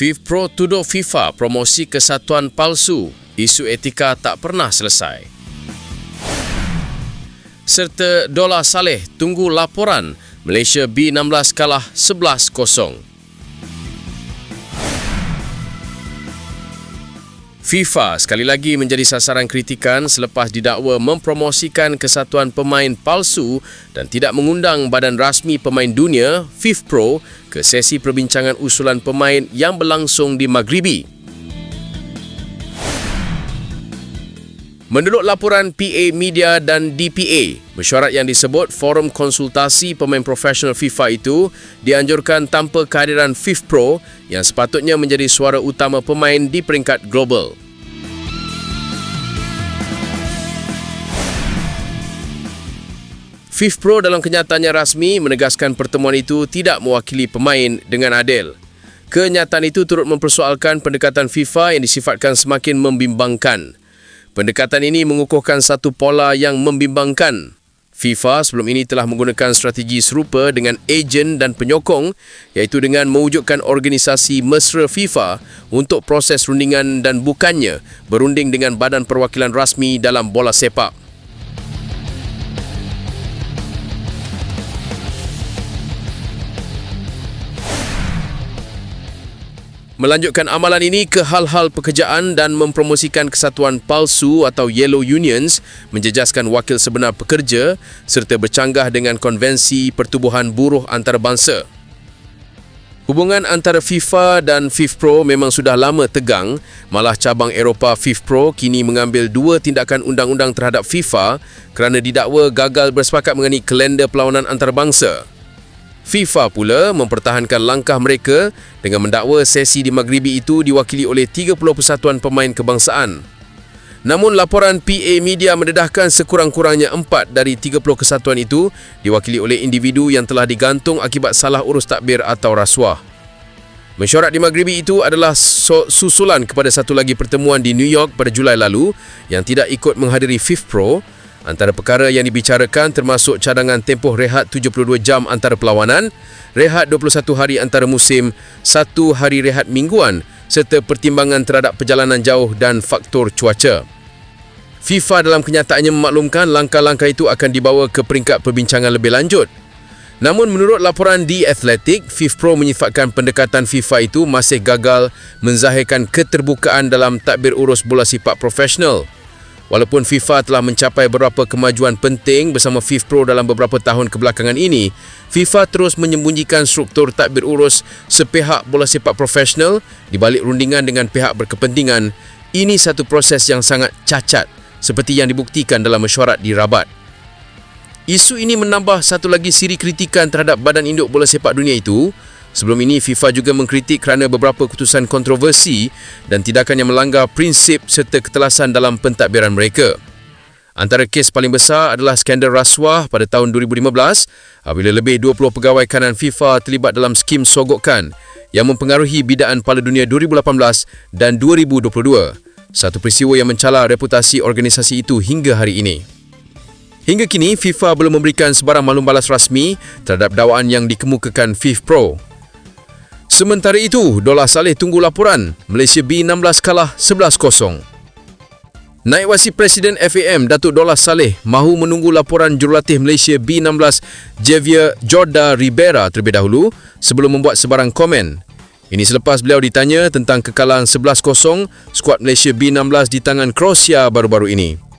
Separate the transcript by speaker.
Speaker 1: FIFPro tuduh FIFA promosi kesatuan palsu. Isu etika tak pernah selesai. Serta Dola Saleh tunggu laporan Malaysia B16 kalah 11-0. FIFA sekali lagi menjadi sasaran kritikan selepas didakwa mempromosikan kesatuan pemain palsu dan tidak mengundang badan rasmi pemain dunia FIFPro ke sesi perbincangan usulan pemain yang berlangsung di Maghribi. Menurut laporan PA Media dan DPA, mesyuarat yang disebut Forum Konsultasi Pemain Profesional FIFA itu dianjurkan tanpa kehadiran FIFPro yang sepatutnya menjadi suara utama pemain di peringkat global. FIFPro dalam kenyataannya rasmi menegaskan pertemuan itu tidak mewakili pemain dengan adil. Kenyataan itu turut mempersoalkan pendekatan FIFA yang disifatkan semakin membimbangkan. Pendekatan ini mengukuhkan satu pola yang membimbangkan. FIFA sebelum ini telah menggunakan strategi serupa dengan ejen dan penyokong iaitu dengan mewujudkan organisasi mesra FIFA untuk proses rundingan dan bukannya berunding dengan badan perwakilan rasmi dalam bola sepak. Melanjutkan amalan ini ke hal-hal pekerjaan dan mempromosikan kesatuan palsu atau yellow unions menjejaskan wakil sebenar pekerja serta bercanggah dengan konvensi pertubuhan buruh antarabangsa. Hubungan antara FIFA dan FIFPro memang sudah lama tegang, malah cabang Eropah FIFPro kini mengambil dua tindakan undang-undang terhadap FIFA kerana didakwa gagal bersepakat mengenai kalender perlawanan antarabangsa. FIFA pula mempertahankan langkah mereka dengan mendakwa sesi di Maghribi itu diwakili oleh 30 persatuan pemain kebangsaan. Namun laporan PA Media mendedahkan sekurang-kurangnya 4 dari 30 kesatuan itu diwakili oleh individu yang telah digantung akibat salah urus takbir atau rasuah. Mesyuarat di Maghribi itu adalah susulan kepada satu lagi pertemuan di New York pada Julai lalu yang tidak ikut menghadiri FIFPro Antara perkara yang dibicarakan termasuk cadangan tempoh rehat 72 jam antara perlawanan, rehat 21 hari antara musim, satu hari rehat mingguan serta pertimbangan terhadap perjalanan jauh dan faktor cuaca. FIFA dalam kenyataannya memaklumkan langkah-langkah itu akan dibawa ke peringkat perbincangan lebih lanjut. Namun menurut laporan di Athletic, FIFPro menyifatkan pendekatan FIFA itu masih gagal menzahirkan keterbukaan dalam takbir urus bola sepak profesional. Walaupun FIFA telah mencapai beberapa kemajuan penting bersama FIFPro dalam beberapa tahun kebelakangan ini, FIFA terus menyembunyikan struktur takbir urus sepihak bola sepak profesional di balik rundingan dengan pihak berkepentingan. Ini satu proses yang sangat cacat seperti yang dibuktikan dalam mesyuarat di Rabat. Isu ini menambah satu lagi siri kritikan terhadap badan induk bola sepak dunia itu Sebelum ini, FIFA juga mengkritik kerana beberapa keputusan kontroversi dan tindakan yang melanggar prinsip serta ketelasan dalam pentadbiran mereka. Antara kes paling besar adalah skandal rasuah pada tahun 2015 apabila lebih 20 pegawai kanan FIFA terlibat dalam skim sogokan yang mempengaruhi bidaan Piala Dunia 2018 dan 2022. Satu peristiwa yang mencalar reputasi organisasi itu hingga hari ini. Hingga kini, FIFA belum memberikan sebarang maklum balas rasmi terhadap dakwaan yang dikemukakan FIFPro. Sementara itu, Dola Saleh tunggu laporan. Malaysia B16 kalah 11-0. Naib Wasi Presiden FAM Datuk Dola Saleh mahu menunggu laporan jurulatih Malaysia B16 Javier Jorda Ribera terlebih dahulu sebelum membuat sebarang komen. Ini selepas beliau ditanya tentang kekalahan 11-0 skuad Malaysia B16 di tangan Kroasia baru-baru ini.